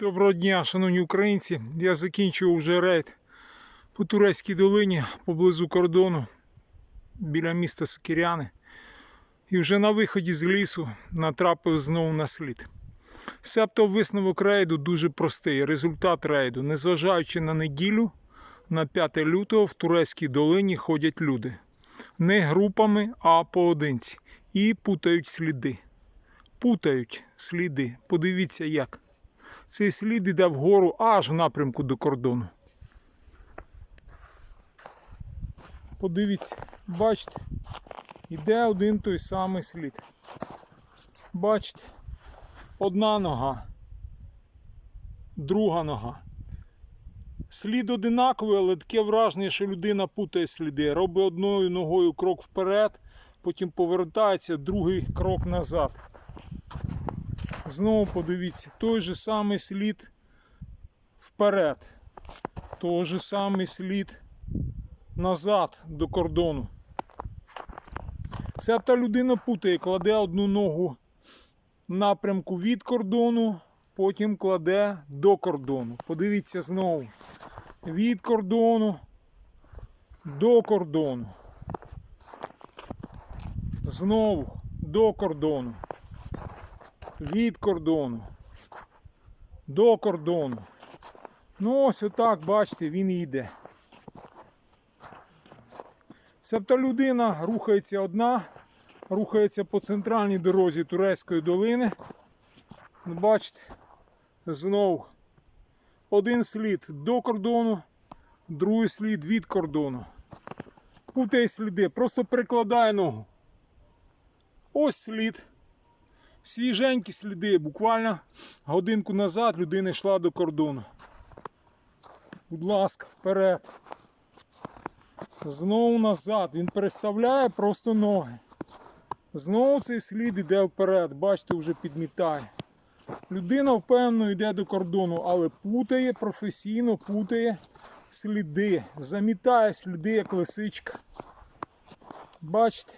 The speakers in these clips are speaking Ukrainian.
Доброго дня, шановні українці. Я закінчив вже рейд по Турецькій долині поблизу кордону біля міста Сокіряни. І вже на виході з лісу натрапив знову на слід. Себто висновок рейду дуже простий. Результат рейду. Незважаючи на неділю, на 5 лютого в Турецькій долині ходять люди. Не групами, а поодинці. І путають сліди. Путають сліди. Подивіться як. Цей слід іде вгору аж в напрямку до кордону. Подивіться, бачите, іде один той самий слід. Бачите, одна нога, друга нога. Слід одинаковий, але таке враження, що людина путає сліди. Робить одною ногою крок вперед, потім повертається, другий крок назад. Знову подивіться, той же самий слід вперед, той же самий слід назад до кордону. Себто людина путає, кладе одну ногу напрямку від кордону, потім кладе до кордону. Подивіться знову. Від кордону до кордону. Знову до кордону від кордону до кордону. Ну, ось отак, бачите, він йде. Себто людина рухається одна, рухається по центральній дорозі Турецької долини. Ну, Бачите, знову один слід до кордону, другий слід від кордону. Путає сліди, просто перекладає ногу. Ось слід. Свіженькі сліди, буквально годинку назад людина йшла до кордону. Будь ласка, вперед. Знову назад. Він переставляє просто ноги. Знову цей слід йде вперед. Бачите, вже підмітає. Людина впевнено йде до кордону, але путає професійно, путає сліди. Замітає сліди, як лисичка. Бачите,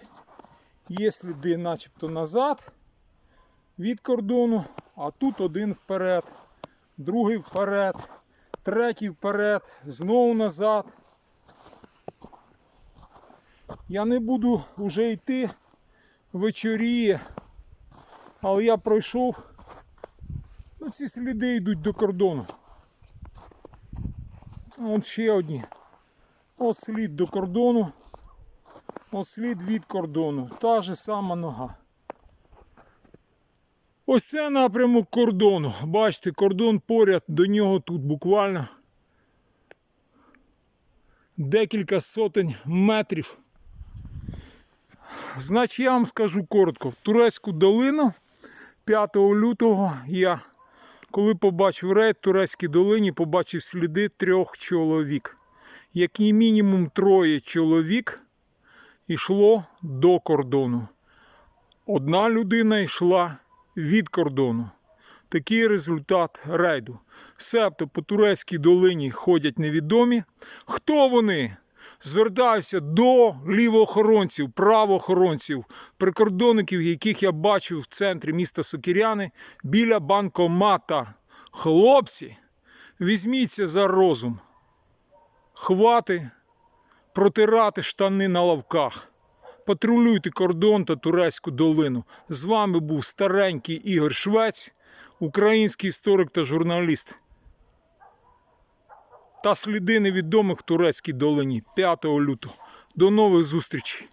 є сліди начебто назад від кордону, а тут один вперед, другий вперед, третій вперед, знову назад. Я не буду вже йти вечоріє, але я пройшов. Ну, ці сліди йдуть до кордону. От ще одні. Ось слід до кордону. Ось слід від кордону. Та же сама нога. Ось це напрямок кордону. Бачите, кордон поряд до нього тут буквально декілька сотень метрів. Значить, я вам скажу коротко. В Турецьку долину 5 лютого я, коли побачив рейд в Турецькій долині, побачив сліди трьох чоловік. Як мінімум троє чоловік йшло до кордону. Одна людина йшла від кордону. Такий результат рейду. Себто по турецькій долині ходять невідомі. Хто вони? Звертався до лівоохоронців, правоохоронців, прикордонників, яких я бачив в центрі міста Сокіряни біля банкомата. Хлопці, візьміться за розум. Хвати протирати штани на лавках. Патрулюйте кордон та турецьку долину. З вами був старенький Ігор Швець, український історик та журналіст. Та сліди невідомих в турецькій долині 5 лютого. До нових зустрічей!